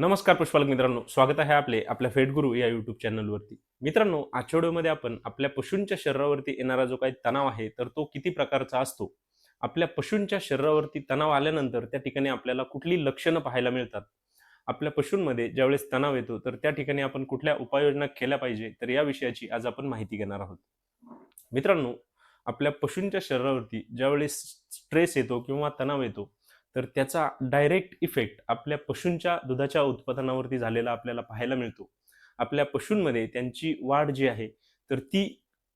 नमस्कार पुष्पालक मित्रांनो स्वागत आहे आपले आपल्या फेटगुरू या युट्यूब चॅनलवरती मित्रांनो आजच्या व्हिडिओमध्ये आपण आपल्या पशूंच्या शरीरावरती येणारा जो काही तणाव आहे तर तो किती प्रकारचा असतो? आपल्या पशूंच्या शरीरावरती तणाव आल्यानंतर त्या ठिकाणी आपल्याला कुठली लक्षणं पाहायला मिळतात? आपल्या पशूंमध्ये ज्यावेळेस तणाव येतो तर त्या ठिकाणी आपण कुठल्या उपाययोजना केल्या पाहिजे? तर या विषयाची आज आपण माहिती घेणार आहोत. मित्रांनो आपल्या पशूंच्या शरीरावरती ज्यावेळेस स्ट्रेस येतो किंवा तणाव येतो तर त्याचा डायरेक्ट इफेक्ट आपल्या पशूंच्या दुधाच्या उत्पादनावरती झालेला आपल्याला पाहायला मिळतो. आपल्या पशूंमध्ये त्यांची वाढ जी आहे तर ती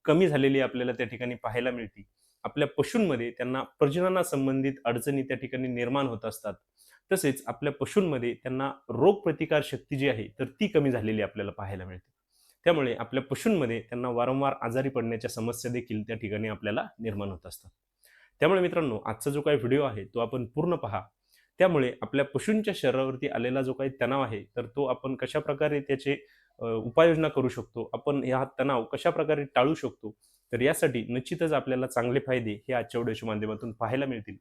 कमी झालेली आपल्याला त्या ठिकाणी पाहायला मिळते. आपल्या पशूंमध्ये त्यांना प्रजननासंबंधित अडचणी त्या ठिकाणी निर्माण होत असतात. तसेच आपल्या पशूंमध्ये त्यांना रोगप्रतिकार शक्ती जी आहे तर ती कमी झालेली आपल्याला पाहायला मिळते. त्यामुळे आपल्या पशूंमध्ये त्यांना वारंवार आजारी पडण्याच्या समस्या देखील त्या ठिकाणी आपल्याला निर्माण होत असतात. त्यामुळे मित्रांनो आजचा जो काही व्हिडिओ आहे तो आपण पूर्ण पहा. त्यामुळे आपल्या पशूंच्या शरीरावरती आलेला जो काही तणाव आहे तर तो आपण कशा प्रकारे त्याचे उपाययोजना करू शकतो? आपण हा तणाव कशा प्रकारे टाळू शकतो? तर यासाठी निश्चितच आपल्याला चांगले फायदे हे आजच्या व्हिडिओच्या माध्यमातून पाहायला मिळतील.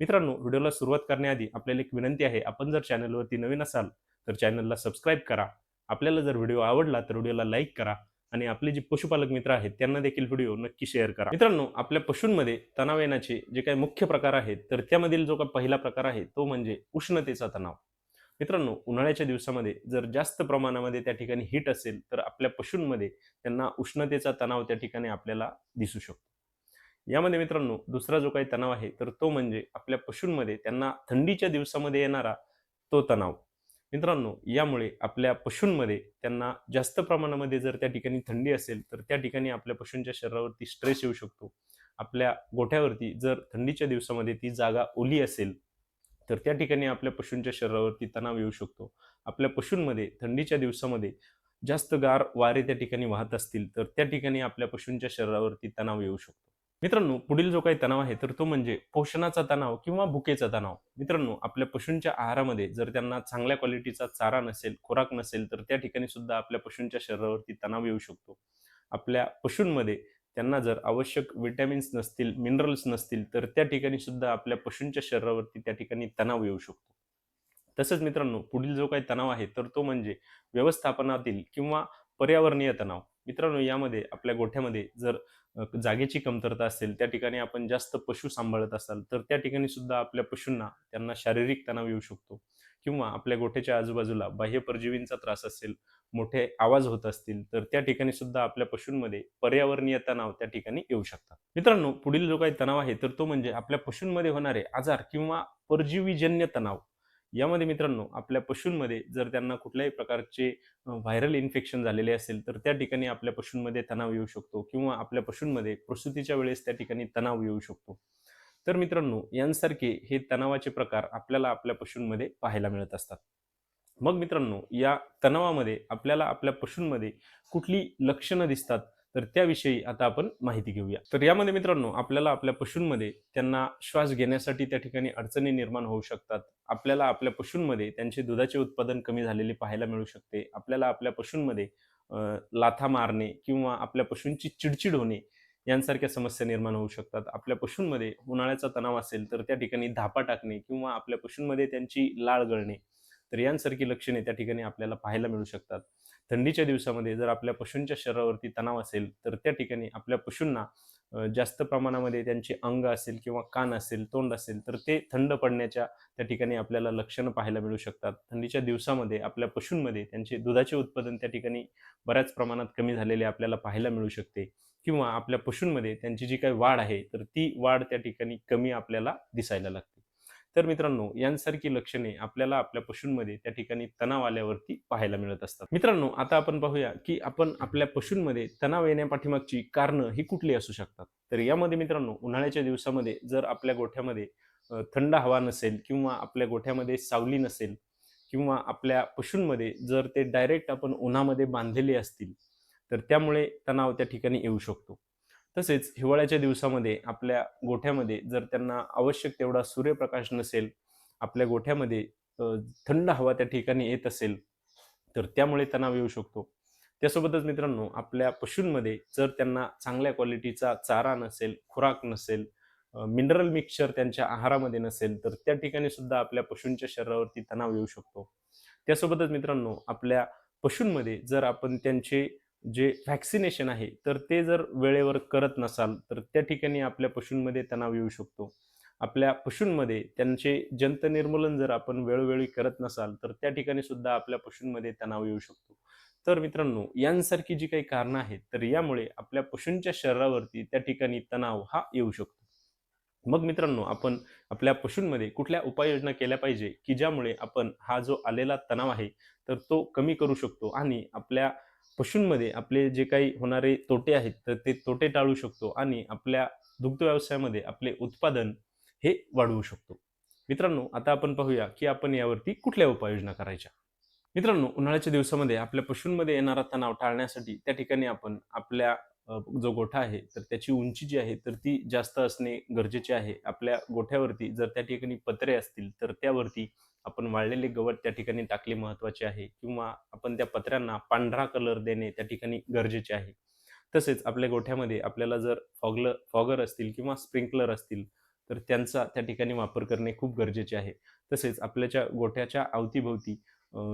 मित्रांनो व्हिडिओला सुरुवात करण्याआधी आपल्याला एक विनंती आहे आपण जर चॅनलवरती नवीन असाल तर चॅनलला सबस्क्राईब करा. आपल्याला जर व्हिडिओ आवडला तर व्हिडिओला लाईक करा. आणि आपले जे पशुपालक मित्र आहेत त्यांना देखील व्हिडिओ नक्की शेअर करा. मित्रांनो आपल्या पशूंमध्ये तणाव येण्याचे जे काही मुख्य प्रकार आहेत तर त्यामधील जो काही पहिला प्रकार आहे तो म्हणजे उष्णतेचा तणाव. मित्रांनो उन्हाळ्याच्या दिवसामध्ये जर जास्त प्रमाणामध्ये त्या ठिकाणी हीट असेल तर आपल्या पशूंमध्ये त्यांना उष्णतेचा तणाव त्या ठिकाणी आपल्याला दिसू शकतो. यामध्ये मित्रांनो दुसरा जो काही तणाव आहे तर तो म्हणजे आपल्या पशूंमध्ये त्यांना थंडीच्या दिवसामध्ये येणारा तो तणाव. मित्रांनो यामुळे आपल्या पशूंमध्ये त्यांना जास्त प्रमाणामध्ये जर त्या ठिकाणी थंडी असेल तर त्या ठिकाणी आपल्या पशूंच्या शरीरावरती स्ट्रेस येऊ शकतो. आपल्या गोठ्यावरती जर थंडीच्या दिवसामध्ये ती जागा ओली असेल तर त्या ठिकाणी आपल्या पशूंच्या शरीरावरती तणाव येऊ शकतो. आपल्या पशूंमध्ये थंडीच्या दिवसामध्ये जास्त गार वारे त्या ठिकाणी वाहत असतील तर त्या ठिकाणी आपल्या पशूंच्या शरीरावरती तणाव येऊ शकतो. मित्रांनो पुढील जो काही तणाव आहे तर तो म्हणजे पोषणाचा तणाव किंवा भुकेचा तणाव. मित्रांनो आपल्या पशूंच्या आहारामध्ये जर त्यांना चांगल्या क्वालिटीचा चारा नसेल खुराक नसेल तर त्या ठिकाणी सुद्धा आपल्या पशूंच्या शरीरावरती तणाव येऊ शकतो. आपल्या पशूंमध्ये त्यांना जर आवश्यक विटॅमिन्स नसतील मिनरल्स नसतील तर त्या ठिकाणी सुद्धा आपल्या पशूंच्या शरीरावरती त्या ठिकाणी तणाव येऊ शकतो. तसंच मित्रांनो पुढील जो काही तणाव आहे तर तो म्हणजे व्यवस्थापनातील किंवा पर्यावरणीय तणाव. मित्रांनो यामध्ये आपल्या गोठ्यामध्ये जर जागेची कमतरता असेल त्या ठिकाणी आपण जास्त पशु सांभाळत असाल तर त्या ठिकाणी सुद्धा आपल्या पशूंना त्यांना शारीरिक तणाव येऊ शकतो. किंवा आपल्या गोठ्याच्या आजूबाजूला बाह्य परजीवींचा त्रास असेल मोठे आवाज होत असतील तर त्या ठिकाणी सुद्धा आपल्या पशूंमध्ये पर्यावरणीय तणाव त्या ठिकाणी येऊ शकतात. मित्रांनो पुढील जो काही तणाव आहे तर तो म्हणजे आपल्या पशूंमध्ये होणारे आजार किंवा परजीवीजन्य तणाव. यामध्ये मित्रांनो आपल्या पशूंमध्ये जर त्यांना कुठल्याही प्रकारचे व्हायरल इन्फेक्शन झालेले असेल तर त्या ठिकाणी आपल्या पशूंमध्ये तणाव येऊ शकतो किंवा आपल्या पशूंमध्ये प्रसूतीच्या वेळेस त्या ठिकाणी तणाव येऊ शकतो. तर मित्रांनो यांसारखे हे तणावाचे प्रकार आपल्याला आपल्या पशूंमध्ये पाहायला मिळत असतात. मग मित्रांनो या तणावामध्ये आपल्याला आपल्या पशूंमध्ये कुठली लक्षणं दिसतात? तर त्याविषयी आता आपण माहिती घेऊया. तर यामध्ये मित्रांनो आपल्याला आपल्या पशूंमध्ये त्यांना श्वास घेण्यासाठी त्या ठिकाणी अडचणी निर्माण होऊ शकतात. आपल्याला आपल्या पशूंमध्ये त्यांचे दुधाचे उत्पादन कमी झालेले पाहायला मिळू शकते. आपल्याला आपल्या पशूंमध्ये लाथा मारणे किंवा आपल्या पशूंची चिडचिड होणे यांसारख्या समस्या निर्माण होऊ शकतात. आपल्या पशूंमध्ये उन्हाळ्याचा तणाव असेल तर त्या ठिकाणी धापा टाकणे किंवा आपल्या पशूंमध्ये त्यांची लाळ गळणे तर यांसारखी लक्षणे त्या ठिकाणी आपल्याला पाहायला मिळू शकतात. थंडीच्या दिवसामध्ये जर आपल्या पशूंच्या शरीरावरती तणाव असेल तर त्या ठिकाणी आपल्या पशूंना जास्त प्रमाणामध्ये त्यांचे अंग असेल किंवा कान असेल तोंड असेल तर ते थंड पडण्याच्या त्या ठिकाणी आपल्याला लक्षणं पाहायला मिळू शकतात. थंडीच्या दिवसामध्ये आपल्या पशूंमध्ये त्यांचे दुधाचे उत्पादन त्या ठिकाणी बऱ्याच प्रमाणात कमी झालेले आपल्याला पाहायला मिळू शकते. किंवा आपल्या पशूंमध्ये त्यांची जी काही वाढ आहे तर ती वाढ त्या ठिकाणी कमी आपल्याला दिसायला लागते. तर मित्रांनो यांसारखी लक्षणे आपल्याला आपल्या पशूंमध्ये त्या ठिकाणी तणाव आल्यावरती पाहायला मिळत असतात. मित्रांनो आता आपण पाहूया की आपण आपल्या पशूंमध्ये तणाव येण्यापाठीमागची कारणं ही कुठली असू शकतात? तर यामध्ये मित्रांनो उन्हाळ्याच्या दिवसामध्ये जर आपल्या गोठ्यामध्ये थंड हवा नसेल किंवा आपल्या गोठ्यामध्ये सावली नसेल किंवा आपल्या पशूंमध्ये जर ते डायरेक्ट आपण उन्हामध्ये बांधलेले असतील तर त्यामुळे तणाव त्या ठिकाणी येऊ शकतो. तसेच हिवाळ्याच्या दिवसामध्ये आपल्या गोठ्यामध्ये जर त्यांना आवश्यक तेवढा सूर्यप्रकाश नसेल आपल्या गोठ्यामध्ये थंड हवा त्या ठिकाणी येत असेल तर त्यामुळे तणाव येऊ शकतो. त्यासोबतच मित्रांनो आपल्या पशूंमध्ये जर त्यांना चांगल्या क्वालिटीचा चारा नसेल खुराक नसेल मिनरल मिक्सचर त्यांच्या आहारामध्ये नसेल तर त्या ठिकाणी सुद्धा आपल्या पशूंच्या शरीरावरती तणाव येऊ शकतो. त्यासोबतच मित्रांनो आपल्या पशूंमध्ये जर आपण त्यांचे जे व्हॅक्सिनेशन आहे तर ते जर वेळेवर करत नसाल तर त्या ठिकाणी आपल्या पशूंमध्ये तणाव येऊ शकतो. आपल्या पशूंमध्ये त्यांचे जंत निर्मूलन जर आपण वेळोवेळी करत नसाल तर त्या ठिकाणी सुद्धा आपल्या पशूंमध्ये तणाव येऊ शकतो. तर मित्रांनो यांसारखी जी काही कारणं आहेत तर यामुळे आपल्या पशूंच्या शरीरावरती त्या ठिकाणी तणाव हा येऊ शकतो. मग मित्रांनो आपण आपल्या पशूंमध्ये कुठल्या उपाययोजना केल्या पाहिजे की ज्यामुळे आपण हा जो आलेला तणाव आहे तर तो कमी करू शकतो आणि आपल्या पशूंमध्ये आपले जे काही होणारे तोटे आहेत तर ते तोटे टाळू शकतो आणि आपल्या दुग्ध व्यवसायामध्ये आपले उत्पादन हे वाढवू शकतो. मित्रांनो आता आपण पाहूया की आपण यावरती कुठल्या उपाययोजना करायच्या? मित्रांनो उन्हाळ्याच्या दिवसामध्ये आपल्या पशूंमध्ये येणारा तणाव टाळण्यासाठी त्या ठिकाणी आपण आपल्या जो गोठा आहे तर त्याची उंची जी आहे तर ती जास्त असणे गरजेचे आहे. आपल्या गोठ्यावरती जर त्या ठिकाणी पत्रे असतील तर त्यावरती आपण वाळलेले गवत त्या ठिकाणी टाकले महत्त्वाचे आहे किंवा आपण त्या पत्र्यांना पांढरा कलर देणे त्या ठिकाणी गरजेचे आहे. तसेच आपल्या गोठ्यामध्ये आपल्याला जर फॉगलर फॉगर असतील किंवा स्प्रिंकलर असतील तर त्यांचा त्या ठिकाणी वापर करणे खूप गरजेचे आहे. तसेच आपल्याच्या गोठ्याच्या अवतीभोवती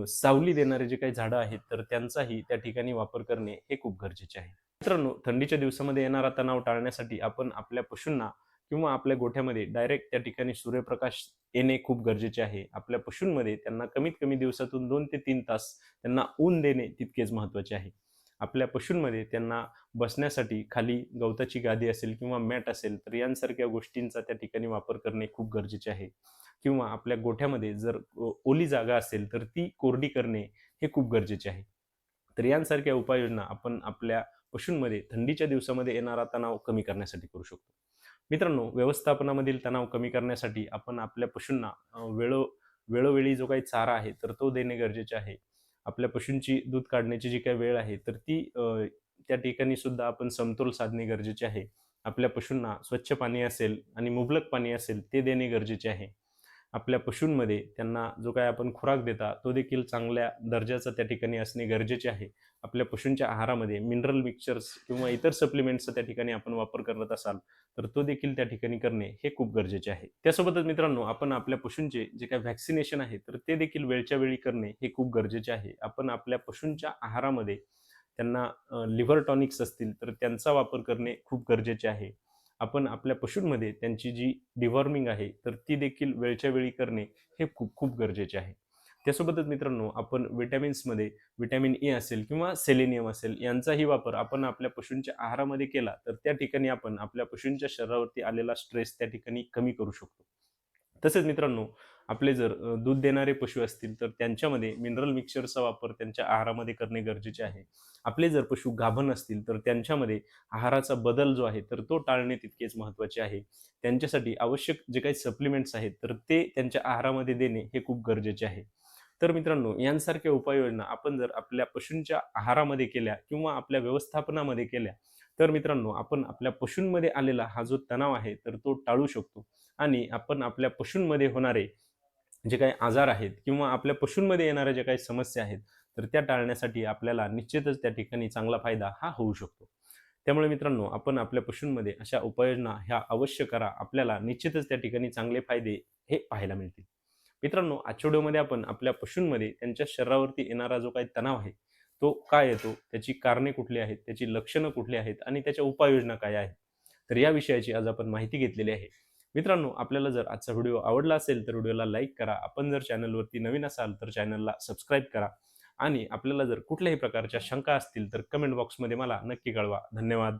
सावली देणारे जे काही झाडं आहेत तर त्यांचाही त्या ठिकाणी वापर करणे हे खूप गरजेचे आहे. मित्रांनो थंडीच्या दिवसामध्ये येणारा तणाव टाळण्यासाठी आपण आपल्या पशूंना किंवा आपल्या गोठ्यामध्ये डायरेक्ट त्या ठिकाणी सूर्यप्रकाश येणे खूप गरजेचे आहे. आपल्या पशूंमध्ये त्यांना कमीत कमी दिवसातून दोन ते तीन तास त्यांना ऊन देणे तितकेच महत्त्वाचे आहे. आपल्या पशूंमध्ये त्यांना बसण्यासाठी खाली गवताची गादी असेल किंवा मॅट असेल तर यांसारख्या गोष्टींचा त्या ठिकाणी वापर करणे खूप गरजेचे आहे. किंवा आपल्या गोठ्यामध्ये जर ओली जागा असेल तर ती कोरडी करणे हे खूप गरजेचे आहे. तर यांसारख्या उपाययोजना आपण आपल्या पशूंमध्ये थंडीच्या दिवसामध्ये येणारा तणाव कमी करण्यासाठी करू शकतो. मित्रांनो व्यवस्थापनामधील तणाव कमी करण्यासाठी आपण आपल्या पशूंना वेळो वेळोवेळी जो काही चारा आहे तर तो देणे गरजेचे आहे. आपल्या पशूंची दूध काढण्याची जी काही वेळ आहे तर ती त्या ठिकाणी सुद्धा आपण समतोल साधणे गरजेचे आहे. आपल्या पशूंना स्वच्छ पाणी असेल आणि मुबलक पाणी असेल ते देणे गरजेचे आहे. आपल्या पशूंमध्ये त्यांना जो काय आपण खुराक देता तो देखील चांगल्या दर्जाचा त्या ठिकाणी असणे गरजेचे आहे. आपल्या पशूंच्या आहारामध्ये मिनरल मिक्सचर्स किंवा इतर सप्लिमेंट्सचा त्या ठिकाणी आपण वापर करत असाल तर तो देखील त्या ठिकाणी करणे हे खूप गरजेचे आहे. त्यासोबतच मित्रांनो आपण आपल्या पशूंचे जे काही व्हॅक्सिनेशन आहे तर ते देखील वेळच्या वेळी करणे हे खूप गरजेचे आहे. आपण आपल्या पशूंच्या आहारामध्ये त्यांना लिव्हर टॉनिक्स असतील तर त्यांचा वापर करणे खूप गरजेचे आहे. आपण आपल्या पशूंमध्ये त्यांची जी डिवॉर्मिंग आहे तर ती देखील वेळच्या वेळी करणे हे खूप खूप गरजेचे आहे. त्यासोबतच मित्रांनो आपण विटॅमिन्समध्ये विटॅमिन ए असेल किंवा सेलेनियम असेल यांचाही वापर आपण आपल्या पशूंच्या आहारामध्ये केला तर त्या ठिकाणी आपण आपल्या पशूंच्या शरीरावरती आलेला स्ट्रेस त्या ठिकाणी कमी करू शकतो. तसेच मित्रांनो आपले जर दूध देणारे पशु असतील तर त्यांच्यामध्ये मिनरल मिक्सचरचा वापर त्यांच्या आहारामध्ये करणे गरजेचे आहे. आपले जर पशु गाभण असतील तर त्यांच्यामध्ये आहाराचा बदल जो आहे तर तो टाळणे तितकेच महत्त्वाचे आहे. त्यांच्यासाठी आवश्यक जे काही सप्लिमेंट्स आहेत तर ते त्यांच्या आहारामध्ये देणे हे खूप गरजेचे आहे. तर मित्रांनो यांसारख्या उपाययोजना आपण जर आपल्या पशूंच्या आहारामध्ये केल्या किंवा आपल्या व्यवस्थापनामध्ये केल्या तर मित्रांनो आपण आपल्या पशूंमध्ये आलेला हा जो तणाव आहे तर तो टाळू शकतो. आणि आपण आपल्या पशूंमध्ये होणारे जे काही आजार आहेत किंवा आपल्या पशूंमध्ये येणाऱ्या ज्या काही समस्या आहेत तर त्या टाळण्यासाठी आपल्याला निश्चितच त्या ठिकाणी चांगला फायदा हा होऊ शकतो. त्यामुळे मित्रांनो आपण आपल्या पशूंमध्ये अशा उपाययोजना ह्या अवश्य करा. आपल्याला निश्चितच त्या ठिकाणी चांगले फायदे हे पाहायला मिळतील. मित्रांनो आजच्या व्हिडिओमध्ये आपण आपल्या पशूंमध्ये त्यांच्या शरीरावरती येणारा जो काही तणाव आहे तो काय येतो? त्याची कारणे कुठली आहेत? त्याची लक्षणं कुठली आहेत? आणि त्याच्या उपाययोजना काय आहेत? तर या विषयाची आज आपण माहिती घेतलेली आहे. मित्रांनो आपल्याला जर आजचा व्हिडिओ आवडला असेल तर व्हिडिओला लाईक करा. आपण जर चॅनलवरती नवीन असाल तर चॅनलला सबस्क्राईब करा. आणि आपल्याला जर कुठल्याही प्रकारच्या शंका असतील तर कमेंट बॉक्समध्ये मला नक्की कळवा. धन्यवाद.